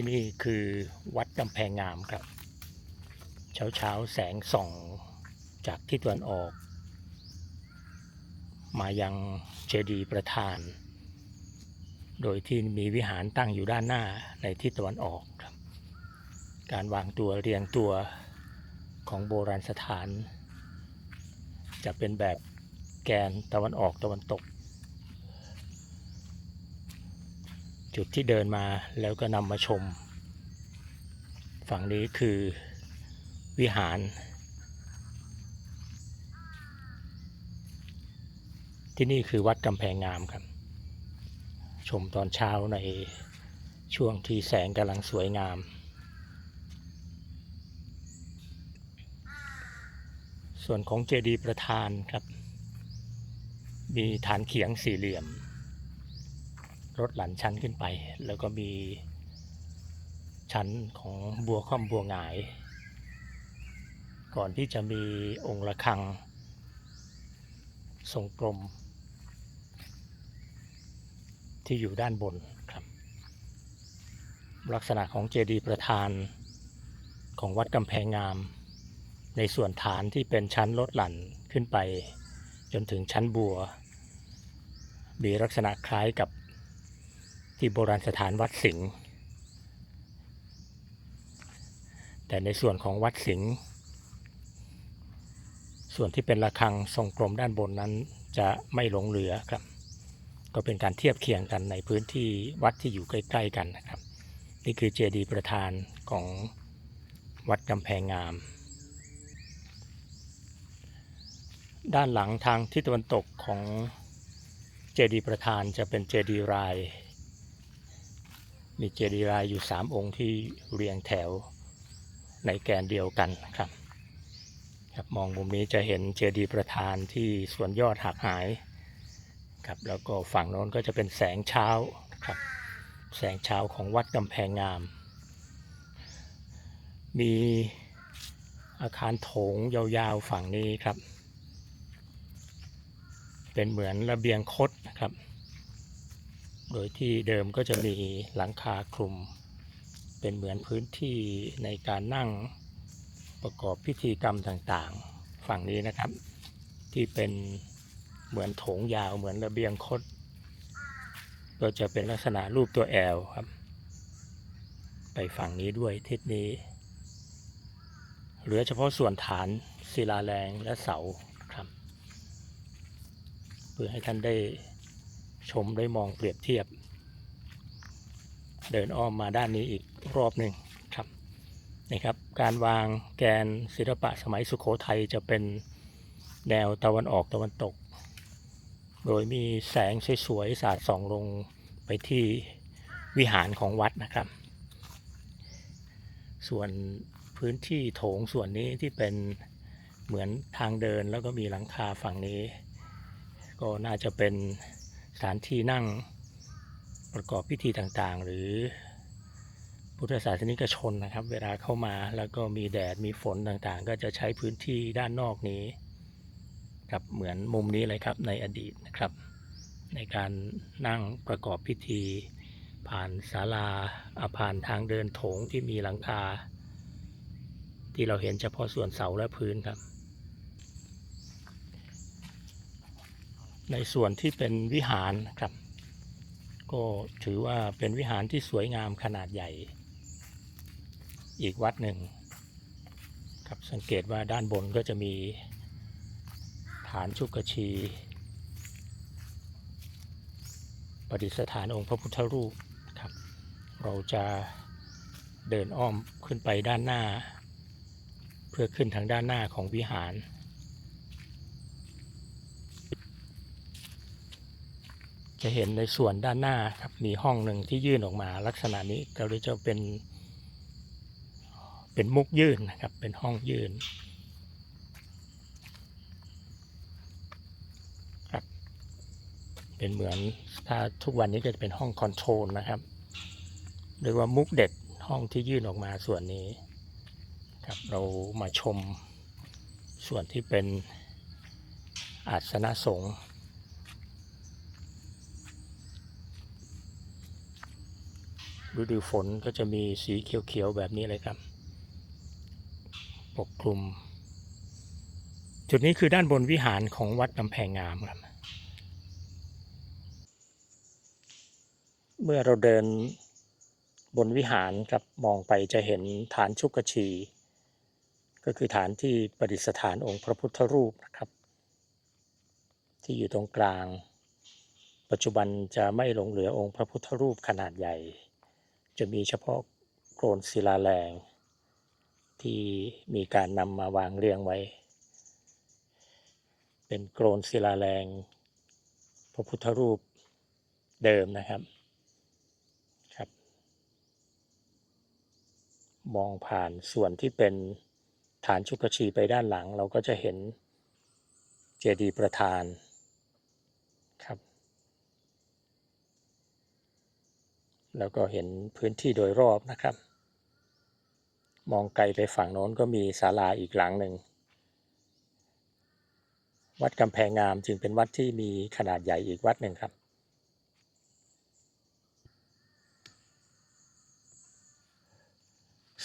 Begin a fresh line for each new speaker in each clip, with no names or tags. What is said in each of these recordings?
ที่นี่คือวัดกำแพงงามครับ เช้าเช้าๆแสงส่องจากทิศตะวันออก มายังเจดีย์ประธาน โดยที่มีวิหารตั้งอยู่ด้านหน้าในทิศตะวันออกครับ การวางตัวเรียงตัวของโบราณสถาน จะเป็นแบบแกนตะวันออกตะวันตก จุดที่เดินมาแล้วก็นำมาชม ฝั่งนี้คือวิหาร ที่นี่คือวัดกำแพงงามครับ ชมตอนเช้าในช่วงที่แสงกำลังสวยงาม ส่วนของเจดีย์ประธานครับ มีฐานเขียงสี่เหลี่ยม รถหลันชั้นขึ้นไป แล้วก็มีชั้นของบัวค่อมบัวหงาย ก่อนที่จะมีองค์ระฆัง ทรงกลม ที่อยู่ด้านบนครับ ลักษณะของเจดีย์ประธานของวัดกำแพงงาม ในส่วนฐานที่เป็นชั้นลดหลั่นขึ้นไป จนถึงชั้นบัว มีลักษณะคล้ายกับ ที่โบราณสถานวัดสิงห์แต่ในส่วนของวัดสิงห์ส่วนที่เป็นระฆังทรงกลมด้านบนนั้นจะไม่หลงเหลือครับ ก็เป็นการเทียบเคียงกันในพื้นที่วัดที่อยู่ใกล้ ๆ กันนะครับ นี่คือเจดีย์ประธานของวัดกำแพงงาม ด้านหลังทางทิศตะวันตกของเจดีย์ประธานจะเป็นเจดีย์ราย มีเจดีย์รายอยู่สามองค์ที่เรียงแถวในแกนเดียวกันนะครับครับมองมุมนี้จะเห็นเจดีย์ประธานที่ส่วนยอดหักหายครับแล้วก็ฝั่งโน้นก็จะเป็นแสงเช้าครับแสงเช้าของวัดกำแพงงาม มีอาคารโถงยาวๆฝั่งนี้ครับ เป็นเหมือนระเบียงคดนะครับ โดยที่เดิมก็จะมีหลังคาคลุม เป็นเหมือนพื้นที่ในการนั่งประกอบพิธีกรรมต่างๆ ฝั่งนี้นะครับ ที่เป็นเหมือนโถงยาวเหมือนระเบียงคด ก็จะเป็นลักษณะรูปตัวแอลครับ ไปฝั่งนี้ด้วยทิศนี้ เหลือเฉพาะส่วนฐานศิลาแรงและเสาครับ เพื่อให้ท่านได้ ชมได้มองเปรียบเทียบ เดินอ้อมมาด้านนี้อีกรอบหนึ่งครับนี่ครับ การวางแกนศิลปะสมัยสุขโขทัยจะเป็นแนวตะวันออกตะวันตก โดยมีแสงสวยๆสาดส่องลงไปที่วิหารของวัดนะครับ ส่วนพื้นที่โถงส่วนนี้ที่เป็นเหมือนทางเดินแล้วก็มีหลังคาฝั่งนี้ ก็น่าจะเป็น สถานที่นั่งประกอบพิธีต่างๆ หรือพุทธศาสนิกชนนะครับ เวลาเข้ามาแล้วก็มีแดดมีฝนต่างๆ ก็จะใช้พื้นที่ด้านนอกนี้ครับเหมือนมุมนี้เลยครับในอดีตนะครับ ในการนั่งประกอบพิธี ผ่านศาลาอาผ่านทางเดินโถงที่มีหลังคา ที่เราเห็นเฉพาะส่วนเสาและพื้นครับ ในส่วนที่เป็นวิหารครับ ก็ถือว่าเป็นวิหารที่สวยงามขนาดใหญ่ อีกวัดหนึ่งครับสังเกตว่าด้านบนก็จะมีฐานชุกชีประดิษฐานองค์พระพุทธรูปครับ เราจะเดินอ้อมขึ้นไปด้านหน้า เพื่อขึ้นทางด้านหน้าของวิหาร จะเห็นในส่วนด้านหน้าครับมีห้องหนึ่งที่ยื่นออกมาลักษณะนี้เราเรียจะเป็นเป็นมุกยื่นนะครับ เป็นห้องยื่นครับเป็นเหมือนถ้าทุกวันนี้ก็จะเป็นห้องคอนโทรลนะครับเรียกว่ามุกเด็ดห้องที่ยื่นออกมาส่วนนี้ครับเรามาชมส่วนที่เป็นอาสนะสงฆ์ ฤดูฝนก็จะมีสีเขียวๆแบบนี้เลยครับ ปกคลุม จุดนี้คือด้านบนวิหารของวัดกำแพงงามครับ เมื่อเราเดินบนวิหารครับมองไปจะเห็นฐานชุกชี ก็คือฐานที่ประดิษฐานองค์พระพุทธรูปนะครับ ที่อยู่ตรงกลาง ปัจจุบันจะไม่หลงเหลือองค์พระพุทธรูปขนาดใหญ่ จะมีเฉพาะโกรนศิลาแรง ที่มีการนำมาวางเรียงไว้ เป็นโกรนศิลาแรงพระพุทธรูปเดิมนะครับครับ มองผ่านส่วนที่เป็นฐานชุกชีไปด้านหลัง เราก็จะเห็นเจดีย์ประธานครับ แล้วก็เห็นพื้นที่โดยรอบนะครับ มองไกลไปฝั่งโน้นก็มีศาลาอีกหลังหนึ่ง วัดกำแพงงามจึงเป็นวัดที่มีขนาดใหญ่อีกวัดหนึ่งครับ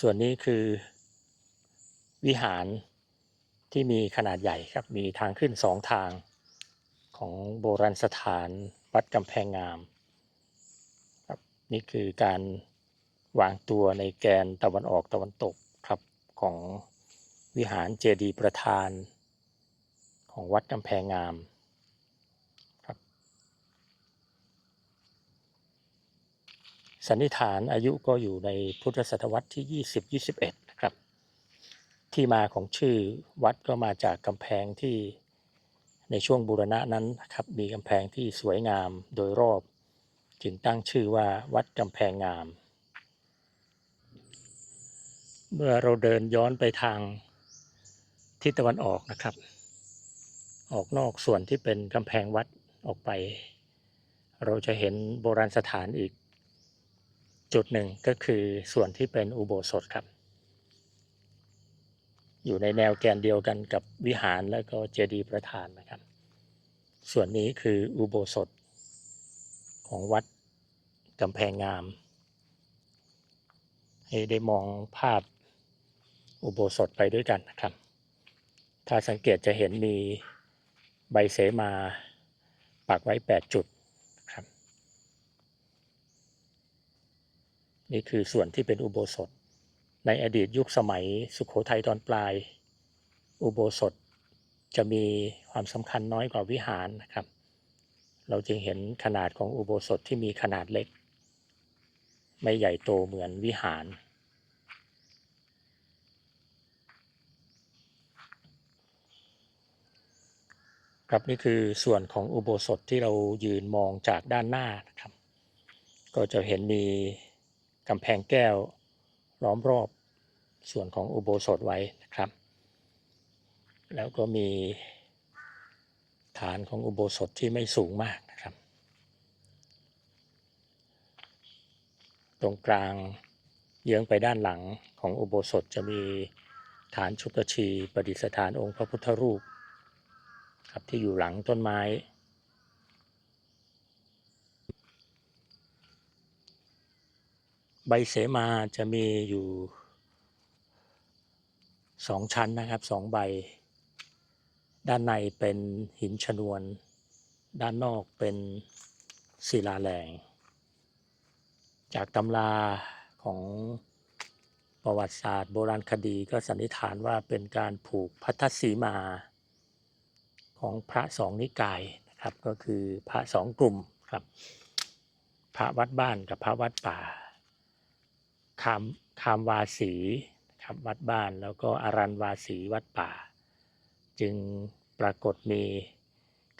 ส่วนนี้คือวิหารที่มีขนาดใหญ่ครับ มีทางขึ้นสองทางของโบราณสถานวัดกำแพงงาม นี่คือการวางตัวในแกนตะวันออกตะวันตกครับของวิหารเจดีย์ประธาน ของวัดกำแพงงามครับ สันนิษฐานอายุก็อยู่ในพุทธศตวรรษที่ 20-21 นะครับ ที่มาของชื่อวัดก็มาจากกำแพงที่ในช่วงบูรณะนั้นนะครับมีกำแพงที่สวยงามโดยรอบ จึงตั้งชื่อว่าวัดกำแพงงาม เมื่อเราเดินย้อนไปทางทิศตะวันออกนะครับ ออกนอกส่วนที่เป็นกำแพงวัดออกไป เราจะเห็นโบราณสถานอีก จุดหนึ่งก็คือส่วนที่เป็นอุโบสถครับ อยู่ในแนวแกนเดียวกันกับวิหารและก็เจดีย์ประธานนะครับ ส่วนนี้คืออุโบสถ ของวัดกำแพงงาม ให้ได้มองภาพอุโบสถไปด้วยกันนะครับ ถ้าสังเกตจะเห็นมีใบเสมาปักไว้ 8 จุดครับ นี่คือส่วนที่เป็นอุโบสถ ในอดีตยุคสมัยสุขโขทัยตอนปลาย อุโบสถจะมีความสำคัญน้อยกว่าวิหารนะครับ เราจึงเห็นขนาดของอุโบสถที่มีขนาดเล็ก ไม่ใหญ่โตเหมือนวิหาร ครับนี่คือส่วนของอุโบสถที่เรายืนมองจากด้านหน้านะครับ ก็จะเห็นมีกำแพงแก้วล้อมรอบส่วนของอุโบสถไว้นะครับ แล้วก็มี ฐานของอุโบสถที่ไม่สูงมากนะครับ ตรงกลางเยื้องไปด้านหลังของอุโบสถจะมีฐานชุกชีประดิษฐานองค์พระพุทธรูป ครับที่อยู่หลังต้นไม้ ใบเสมาจะมีอยู่สองชั้นนะครับสองใบ ด้านในเป็นหินชนวน ด้านนอกเป็นศิลาแรง จากตำราของประวัติศาสตร์โบราณคดีก็สันนิษฐานว่าเป็นการผูกพัทธสีมา ของพระสองนิกายนะครับก็คือพระสองกลุ่มครับพระวัดบ้านกับพระวัดป่าคามคามวาสีครับวัดบ้านแล้วก็อารันวาสีวัดป่า จึงปรากฏมี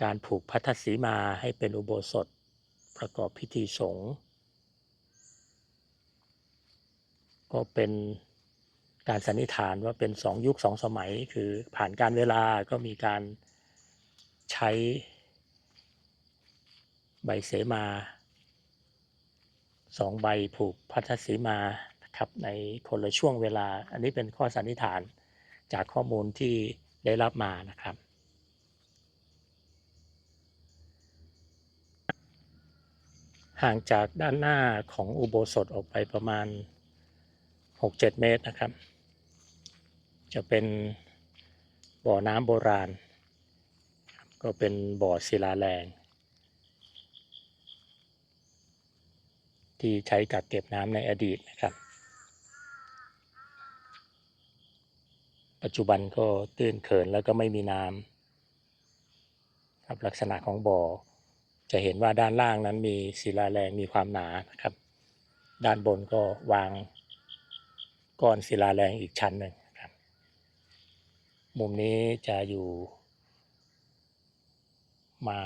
การผูกพัทธสีมาให้เป็นอุโบสถประกอบพิธีสงฆ์ก็เป็นการสันนิษฐานว่าเป็นสองยุคสองสมัย คือผ่านการเวลาก็มีการใช้ใบเสมาสองใบผูกพัทธสีมาครับในคนละช่วงเวลา อันนี้เป็นข้อสันนิษฐานจากข้อมูลที่ ได้รับมานะครับ ห่างจากด้านหน้าของอุโบสถออกไปประมาณ 6-7 เมตรนะครับ จะเป็นบ่อน้ำโบราณ ก็เป็นบ่อศิลาแรง ที่ใช้กักเก็บน้ำในอดีตนะครับ ปัจจุบันก็ตื้นเขินแล้วก็ไม่มีน้ำครับลักษณะของบ่อ จะเห็นว่าด้านล่างนั้นมีศิลาแรงมีความหนานะครับ ด้านบนก็วางก้อนศิลาแรงอีกชั้นหนึ่งครับ มุมนี้จะอยู่ มา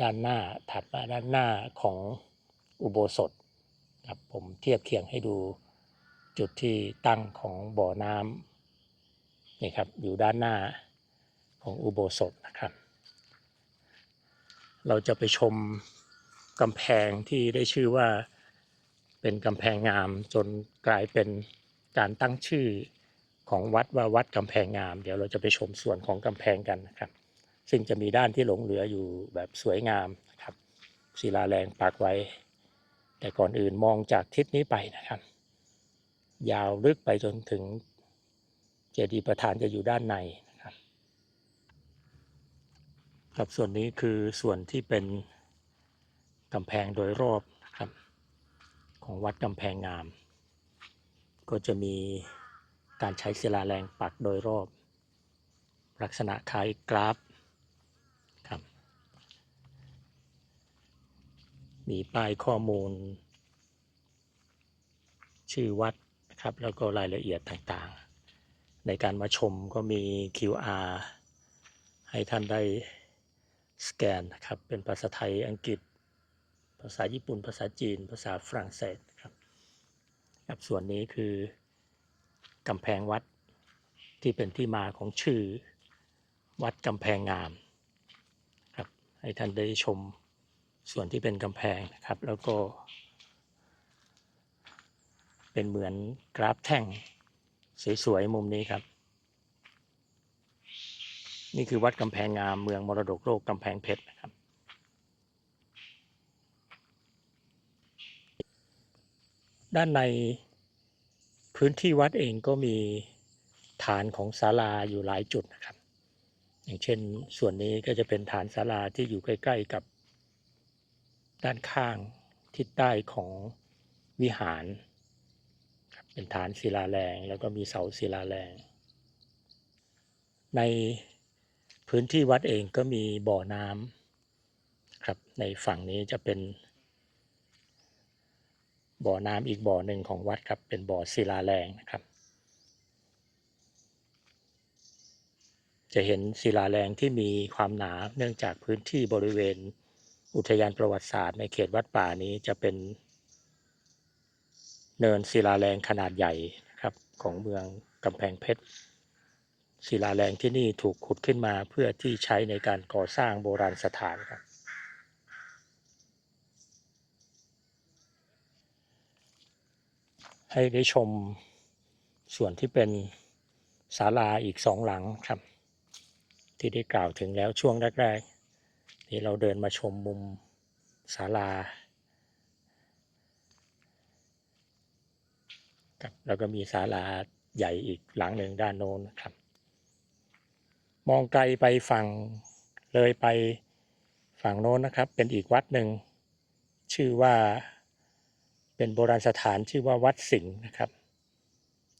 ด้านหน้าถัดมาด้านหน้าของอุโบสถครับผมเทียบเคียงให้ดูจุดที่ตั้งของบ่อน้ำ นี่ครับอยู่ด้านหน้าของอุโบสถนะครับ เราจะไปชมกำแพงที่ได้ชื่อว่าเป็นกำแพงงามจนกลายเป็นการตั้งชื่อของวัดว่าวัดกำแพงงาม เดี๋ยวเราจะไปชมส่วนของกำแพงกันนะครับ ซึ่งจะมีด้านที่หลงเหลืออยู่แบบสวยงามนะครับศิลาแรงปักไว้ แต่ก่อนอื่นมองจากทิศนี้ไปนะครับ ยาวลึกไปจนถึง เจดีย์ประธานจะอยู่ด้านในนะครับครับส่วนนี้คือส่วนที่เป็นกำแพงโดยรอบนะครับของวัดกำแพงงาม ก็จะมีการใช้ศิลาแรงปักโดยรอบ ลักษณะคล้ายกราฟครับมีป้ายข้อมูล ชื่อวัดนะครับแล้วก็รายละเอียดต่างๆ ในการมาชมก็มี QR ให้ท่านได้สแกนนะครับ เป็นภาษาไทยอังกฤษ ภาษาญี่ปุ่น ภาษาจีน ภาษาฝรั่งเศสครับครับส่วนนี้คือกำแพงวัดที่เป็นที่มาของชื่อวัดกำแพงงามครับให้ท่านได้ชมส่วนที่เป็นกำแพงนะครับ แล้วก็เป็นเหมือนกราฟแท่ง สวยๆมุมนี้ครับ นี่คือวัดกำแพงงามเมืองมรดกโลกกำแพงเพชรนะครับ ด้านในพื้นที่วัดเองก็มีฐานของศาลาอยู่หลายจุดนะครับ อย่างเช่นส่วนนี้ก็จะเป็นฐานศาลาที่อยู่ใกล้ๆกับด้านข้างทิศใต้ของวิหาร เป็นฐานศิลาแรง แล้วก็มีเสาศิลาแรง ในพื้นที่วัดเองก็มีบ่อน้ำครับ ในฝั่งนี้จะเป็น บ่อน้ำอีกบ่อหนึ่งของวัดครับ เป็นบ่อศิลาแรงนะครับ จะเห็นศิลาแรงที่มีความหนาเนื่องจากพื้นที่บริเวณอุทยานประวัติศาสตร์ในเขตวัดป่านี้จะเป็น เนินศิลาแรงขนาดใหญ่นะครับของเมืองกำแพงเพชรศิลาแรงที่นี่ถูกขุดขึ้นมาเพื่อที่ใช้ในการก่อสร้างโบราณสถานครับ ให้ได้ชมส่วนที่เป็นศาลาอีกสองหลังครับ ที่ได้กล่าวถึงแล้วช่วงแรกๆที่เราเดินมาชมมุมศาลา ครับแล้วก็มีศาลาใหญ่อีกหลังหนึ่งด้านโน้นครับ มองไกลไปฝั่งเลยไปฝั่งโน้นนะครับ เป็นอีกวัดหนึ่งชื่อว่าเป็นโบราณสถานชื่อว่าวัดสิงห์นะครับ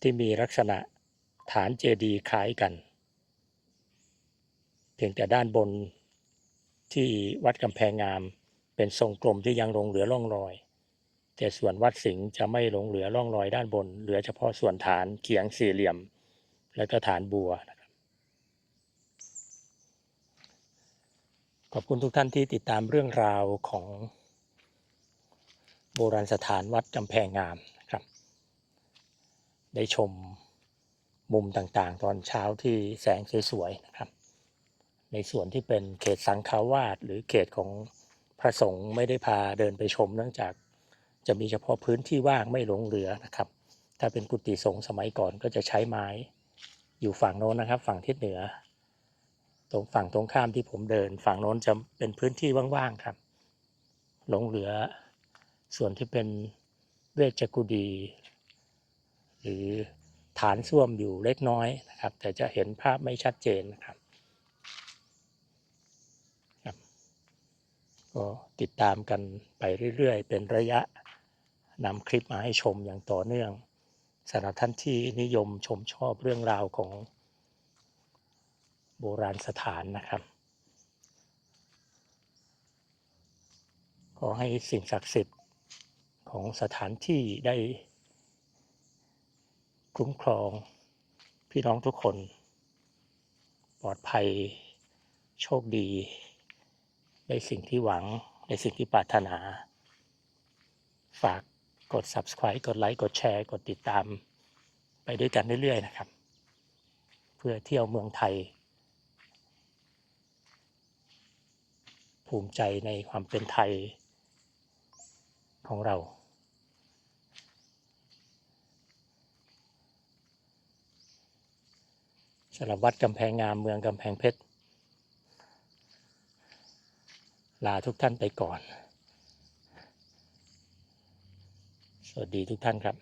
ที่มีลักษณะฐานเจดีย์คล้ายกัน เพียงแต่ด้านบนที่วัดกำแพงงามเป็นทรงกลมที่ยังหลงเหลือร่องรอย แต่ส่วนวัดสิงห์จะไม่หลงเหลือร่องรอยด้านบน เหลือเฉพาะส่วนฐานเขียงสี่เหลี่ยม และก็ฐานบัวนะครับขอบคุณทุกท่านที่ติดตามเรื่องราวของโบราณสถานวัดกำแพงงามนะครับ ได้ชมมุมต่างๆ ตอนเช้าที่แสงสวยๆนะครับ ในส่วนที่เป็นเขตสังฆาวาสหรือเขตของพระสงฆ์ไม่ได้พาเดินไปชมเนื่องจาก จะมีเฉพาะพื้นที่ว่างไม่หลงเหลือนะครับ ถ้าเป็นกุฏิสงฆ์สมัยก่อนก็จะใช้ไม้อยู่ฝั่งโน้นนะครับ ฝั่งทิศเหนือ ตรงฝั่งตรงข้ามที่ผมเดิน ฝั่งโน้นจะเป็นพื้นที่ว่างๆครับ หลงเหลือส่วนที่เป็นเวชกุดีหรือฐานส้วมอยู่เล็กน้อยนะครับ แต่จะเห็นภาพไม่ชัดเจนนะครับครับก็ติดตามกันไปเรื่อยๆ เป็นระยะ นำคลิปมาให้ชมอย่างต่อเนื่องสำหรับท่านที่นิยมชมชอบเรื่องราวของโบราณสถานนะครับ ขอให้สิ่งศักดิ์สิทธิ์ของสถานที่ได้คุ้มครองพี่น้องทุกคน ปลอดภัยโชคดีในสิ่งที่หวัง ในสิ่งที่ปรารถนา ฝาก กด subscribe กดไลค์กดแชร์ กดติดตามไปด้วยกันเรื่อยๆนะครับ เพื่อเที่ยวเมืองไทย ภูมิใจในความเป็นไทยของเราสำหรับวัดกำแพงงามเมืองกำแพงเพชร ลาทุกท่านไปก่อน ส วัสดีทุกท่านครับ